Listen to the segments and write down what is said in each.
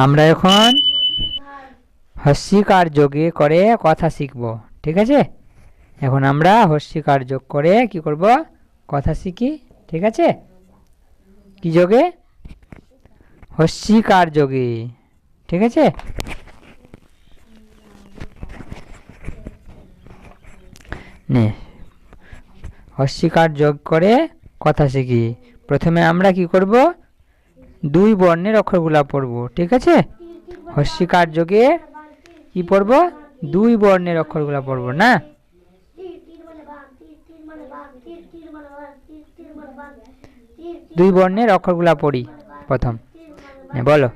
আমরা এখন হস্যিকার যোগে করে কথা শিখব, ঠিক আছে? এখন আমরা হস্যিকার যোগ করে কি করব? কথা শিখি, ঠিক আছে? কি যোগে? হস্যিকার যোগে ঠিক আছে? নে হস্যিকার যোগ করে কথা শিখি। প্রথমে আমরা কি করব? দুই বর্ণের অক্ষরগুলা পড়ব, ঠিক আছে? হস্যিকার যোগে কি পড়ব? দুই বর্ণের অক্ষরগুলা পড়ব, না? দুই বর্ণের অক্ষরগুলা পড়ি প্রথম। বলো।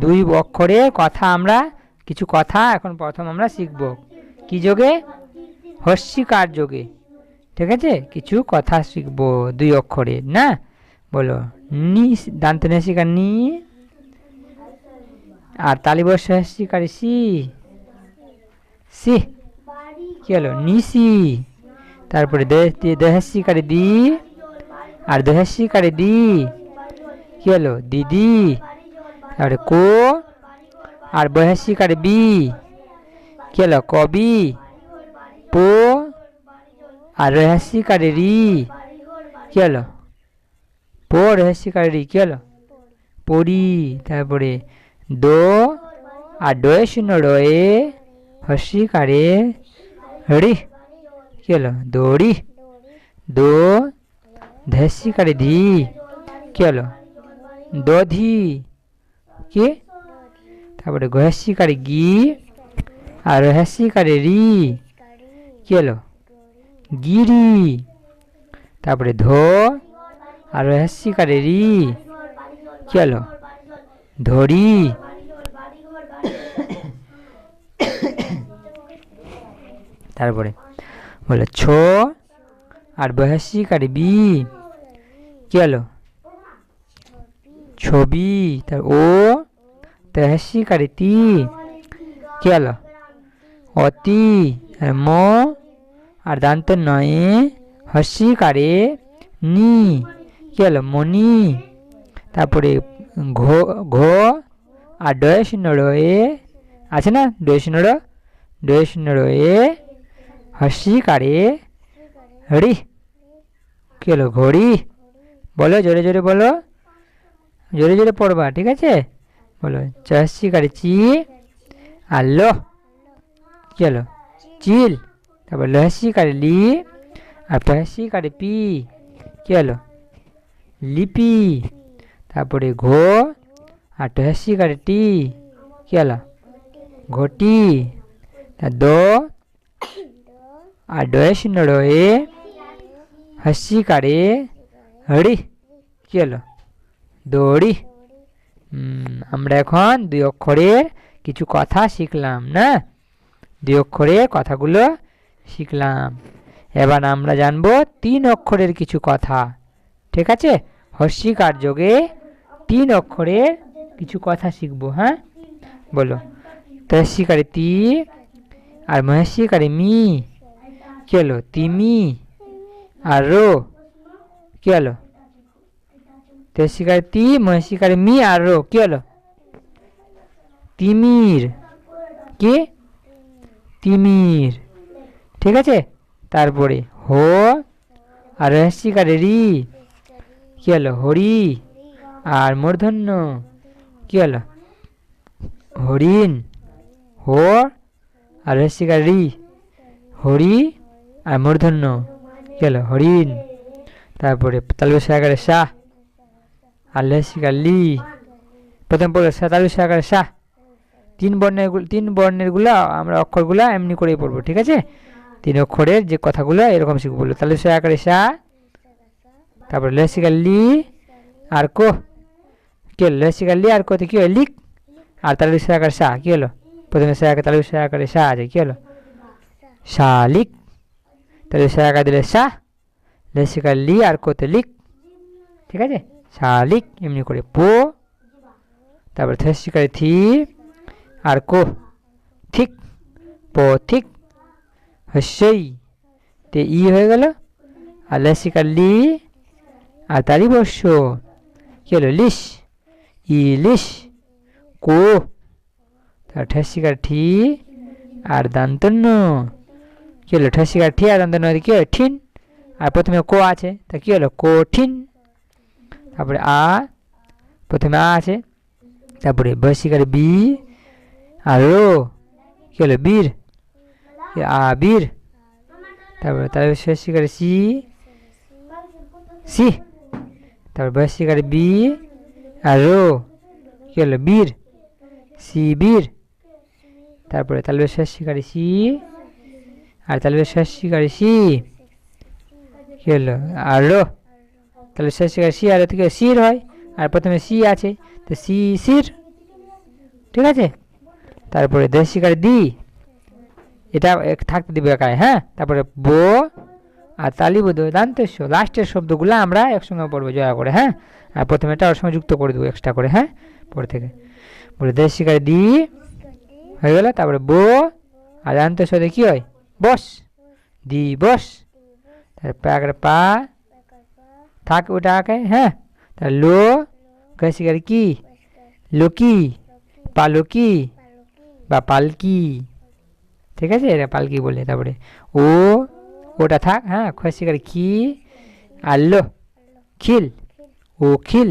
দুই অক্ষরে কথা আমরা, কিছু কথা এখন প্রথম আমরা শিখব। কি যোগে? হস্যিকার যোগে ঠিক আছে? কিছু কথা শিখব দুই অক্ষরে, না? বলো, নি দান্ত নেশিকার নি, আর তালিবর্ষ হস্যিকার সি সি, কি হলো নিসি তারপরে দেহাস্যিকারে দি আর দেহাস্যিকারে দি, কি হলো দিদি তারপরে কো, আর বহাস্যিকারে বি, কি হলো কবি পো, আর রহস্যিকারে রি, কি হলো পো রহস্যিকারে রি কি হলো? পরি, তারপরে দো, আর ডয়ে শূন্য রয়ে হস্যিকারে রি। কি হলো? দড়ি দো ধস্যিকারে ধি। কি হলো? দধি কি? তারপরে গহস্যিকারে গি, আর রহস্যিকারে রি। কি হলো? গিরি তারপরে ধো আর রহস্যিকারে রি? কি হলো ধরি। তারপরে বলে ছ, আর বহস্যিকারে বি? কি হলো ছবি, তার ও তহস্যিকারে তি? কি হলো অতি আর ম, আর দান্ত নয়ে কারে নি? কি হলো? মনি তারপরে ঘো ঘো আর ডয় শূন্য রয়ে আছে না? ডয় শূন্য র? ডয় শূন্য রয়ে হস্যিকারে হরি। কি হলো? ঘড়ি। বলো, জোরে জোরে বলো। জোরে জোরে পড়বা, ঠিক আছে? বলো চহস্যিকারে চি আর লো। কি হলো? চিল। তারপর লহস্যিকারে লি আর পহস্যিকারে পি। কি হলো? লিপি, তারপরে ঘো আর টহস্যিকারে টি। কি হলো? ঘটি। দো আর ডয়ে শূন্য রয়ে হস্যিকারে হড়ি। কি হলো? দড়ি। আমরা এখন দুই অক্ষরের কিছু কথা শিখলাম, না? দুই অক্ষরে কথাগুলো শিখলাম। এবার আমরা জানব তিন অক্ষরের কিছু কথা, ঠিক আছে? হস্যিকার যোগে তিন অক্ষরের কিছু কথা শিখব হ্যাঁ? বলো। তহস্যিকারে তি আর মহস্যিকারে মি। কি হলো? তিমি আর রো। কি হলো? তহস্যিকারে তি মহস্যিকারে মি আর রো। কি হলো? তিমির। কি? তিমির। ঠিক আছে? তারপরে হো আর রহস্যিকারে রি। কি হলো? হরি? আর মূর্ধন্য? কি হলো? হরিণ? হো? আর রহস্যিকার রি? হরি? আর মূর্ধন্য? কি হলো? হরিণ? তারপরে তালু সাগারে শাহ? আর লহস্যিকার লি? প্রথম পড়ে তালু সাগারে শাহ। তিন বর্ণের তিন বর্ণেরগুলো আমরা অক্ষরগুলো এমনি করেই পড়ব, ঠিক আছে? তিন অক্ষরের যে কথাগুলো এরকম শিখব সে আকারে সা তারপরে লসিকার লি আর কো কি হলো লসিকার লি আর কোতে কি হলো লিক আর তাহলে সে আকারে সা কি হলো প্রথমে সে আকার তাহলে সে আকারে সা আছে কি হলো শালিক তাহলে সে আকার দিলে সা লসিকার লি আর কোতে লিক ঠিক আছে শালিক এমনি করে পো তারপরে থসিকারে থি আর কো ঠিক পথিক হস্যই তে ই হয়ে গেল আর লসিকার লি আর তারই বর্ষ। কি হলো লিস ইলিশ কো। তার ঠেসিকার ঠি। আর দান্তন্য। কি হলো ঠেসিকার ঠি আর দান্তন্য কি হলো ঠিন। আর প্রথমে কো আছে। তা কি হলো? কঠিন তারপরে আ। প্রথমে আ আছে। তারপরে বসিকার বি। আর রো কি হলো বীর আ বীর। তারপরে তারপরে শেষিকার সি। সি। তারপর বসিকার বি, আর রো, কি হলো? বীর, সি বীর। তারপরে তালবে শেষিকারি সি, আর তালবে শেষিকারি সি, কি হলো? আর রো তাহলে শেষিকারি সি, আর থেকে সির হয়, আর প্রথমে সি আছে, তো সি সির, ঠিক আছে? তারপরে দেশ দেশিকার দি এটা থাকতে দিবে একাই হ্যাঁ? তারপরে বো আর তালিবুদ দান্তেশ্ব লাস্টের শব্দগুলো আমরা একসঙ্গে পড়ব, জয়া করে হ্যাঁ? আর প্রথমে এটা ওর সঙ্গে যুক্ত করে দেবো এক্সট্রা করে হ্যাঁ? পরে থেকে। বলে দেশিকার দি, হয়ে গেল। তারপরে বো, আর দান্তেশ্ব দিয়ে কী হয়? বস। দি, বস। তারপরে প্যাকের পা। থাক ওটা আঁকে হ্যাঁ? তার লো। গসিকার কি? লোকি। পালকি বা পালকি। ঠিক আছে? এটা পালকি বলে। তারপরে ও ওটা থাক হ্যাঁ খসিকার কি আর লো খিল ও খিল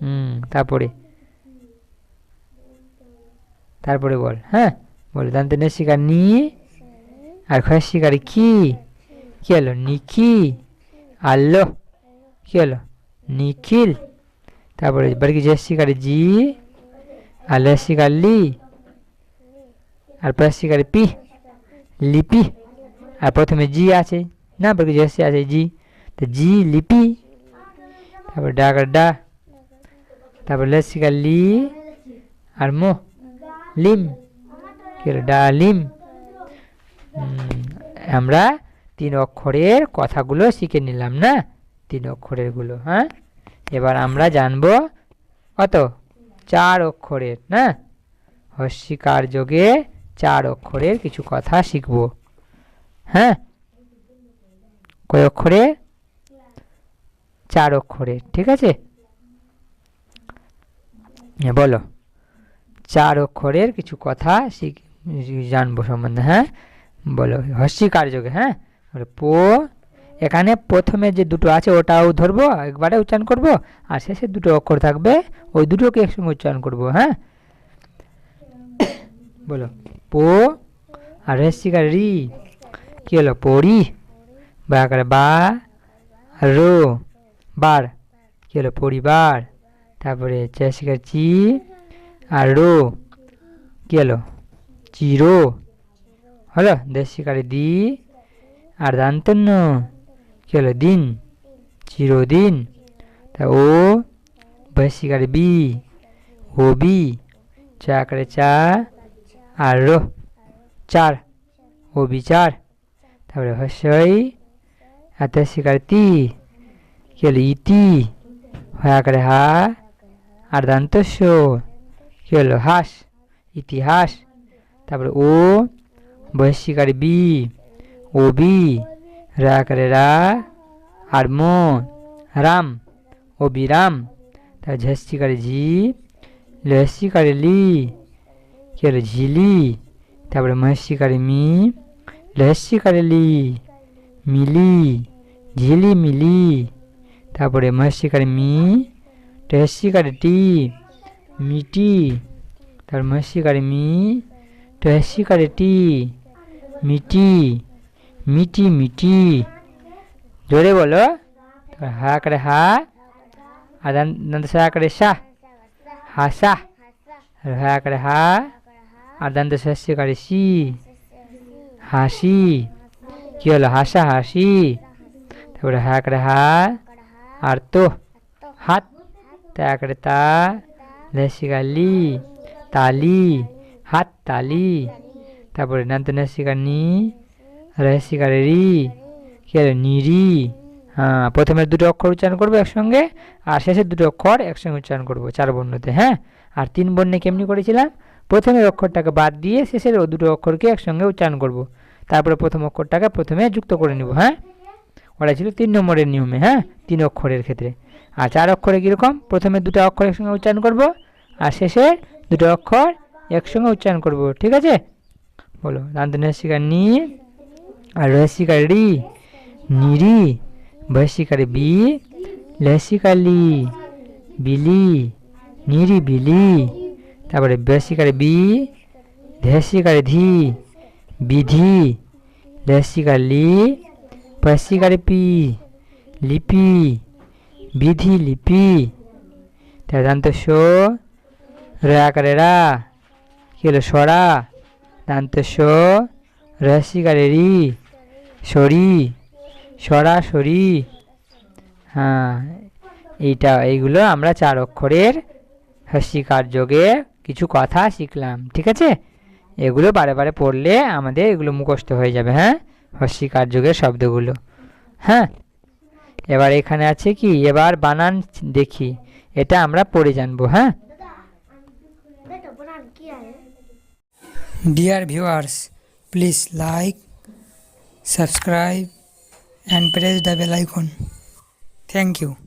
হুম তারপরে তারপরে বল হ্যাঁ বল দান্তে নেশিকার নি আর খসিকার কি কি হলো নিকি আল্লো কি হলো নিখিল তারপরে বাড়ি জেসিকার জি আর লেসিকার লি আর প্রেসিকার পি লিপি আর প্রথমে জি আছে না বাড়ি জেসি আছে, জি। তো জি লিপি, তারপর ডাকার ডা, তারপর লেসিকার লি, আর মো, লিম, কি ডালিম আমরা তিন অক্ষরের কথাগুলো শিখে নিলাম না? তিন অক্ষরেরগুলো হ্যাঁ? এবার আমরা জানব কত? চার অক্ষরের, না? হস্যিকার যোগে চার অক্ষরের কিছু কথা শিখব। হ্যাঁ? কয় অক্ষরে? চার অক্ষরের ঠিক আছে? হ্যাঁ, বলো। চার অক্ষরের কিছু কথা শিখ জানব সম্বন্ধে হ্যাঁ? বলো হস্যিকার যোগে হ্যাঁ? বলো, পো এখানে প্রথমে যে দুটো আছে ওটাও ধরবো একবারে উচ্চারণ করব আর শেষে দুটো অক্ষর থাকবে ওই দুটোকে একসঙ্গে উচ্চারণ করব হ্যাঁ? বলো পো আর রেসিকার রি। কি হলো পড়ি বা আকারে বা আর রো বার কি হলো পরিবার তারপরে চেসিকার চি আর রো কি হলো চিরো হলো দেশিকারে দি আর দান্তন্য কি হলো দিন চিরদিন তা ও বৈশিকারে বি ও বি চা করে চা আর রো চার ও বিচার তারপরে হস্যই আর দেশিকারে তি কি হলো ইতি হয়া করে হা আর দান্তস্য কি হলো হাস ইতিহাস তারপরে ও বৈশিকারে বি ও বি রা করে রা আর মো রাম ও বিরাম তার ঝস্যি করে ঝি লস্যি লি কি হলো ঝিলি তারপরে মহস্যি করে মি করে লি মিলি ঝিলি মিলি, তারপরে মহস্যি করে মি টহস্যি করে টি, মিটি, তার মহস্যি করে মি টহস্যি করে টি, মিটি মিটি মিটি। জোরে বলো। তারপর হা করে হা, আর দান- দান্ত সা করে সা হাসা হা করে হা, আর দান্ত শস্য করে সি। হাসি। কি হলো? হাসা হাসি? তারপরে হা করে হা, আর তো হাত। তা করে তা তালি, হাত তালি। তারপরে নান্ত নেসিকা নি রেসিকা রি। কি হলো? নিরি হ্যাঁ প্রথমে দুটো অক্ষর উচ্চারণ করব একসঙ্গে, আর শেষের দুটো অক্ষর একসঙ্গে উচ্চারণ করব, চার বর্ণতে হ্যাঁ? আর তিন বর্ণে কেমনি করেছিলাম? প্রথমের অক্ষরটাকে বাদ দিয়ে শেষের ও দুটো অক্ষরকে একসঙ্গে উচ্চারণ করব। তারপরে প্রথম অক্ষরটাকে প্রথমে যুক্ত করে নিব হ্যাঁ? ওটা ছিল তিন নম্বরের নিয়মে হ্যাঁ? তিন অক্ষরের ক্ষেত্রে। আর চার অক্ষরে কীরকম? প্রথমে দুটো অক্ষর একসঙ্গে উচ্চারণ করব আর শেষে দুটো অক্ষর একসঙ্গে উচ্চারণ করব, ঠিক আছে? বলো দান্তনিশিকার নি আর রসিকার রি। নিরি ভসিকার বি, লসিকার লি, বিলি, নিরি বিলি। তারপরে বেসিকার বি ধেসিকার ধি, বিধি লেসিকার লি পসিকার পি, লিপি, বিধি, লিপি। তার দান্ত শো রেয়াকারে রা, কি হলো সরা? দান্ত শো রসিকারে রি, সরি, সরাসরি। হ্যাঁ এইটা, এইগুলো আমরা চার অক্ষরের হস্যিকার যোগে কিছু কথা শিখলাম, ঠিক আছে? এগুলো বারে বারে পড়লে আমাদের এগুলো মুখস্থ হয়ে যাবে হ্যাঁ? অস্বীকার যুগের শব্দগুলো হ্যাঁ? এবার এখানে আছে কি? এবার বানান দেখি, এটা আমরা পড়ে জানব হ্যাঁ? Dear viewers please like subscribe and press the bell icon thank you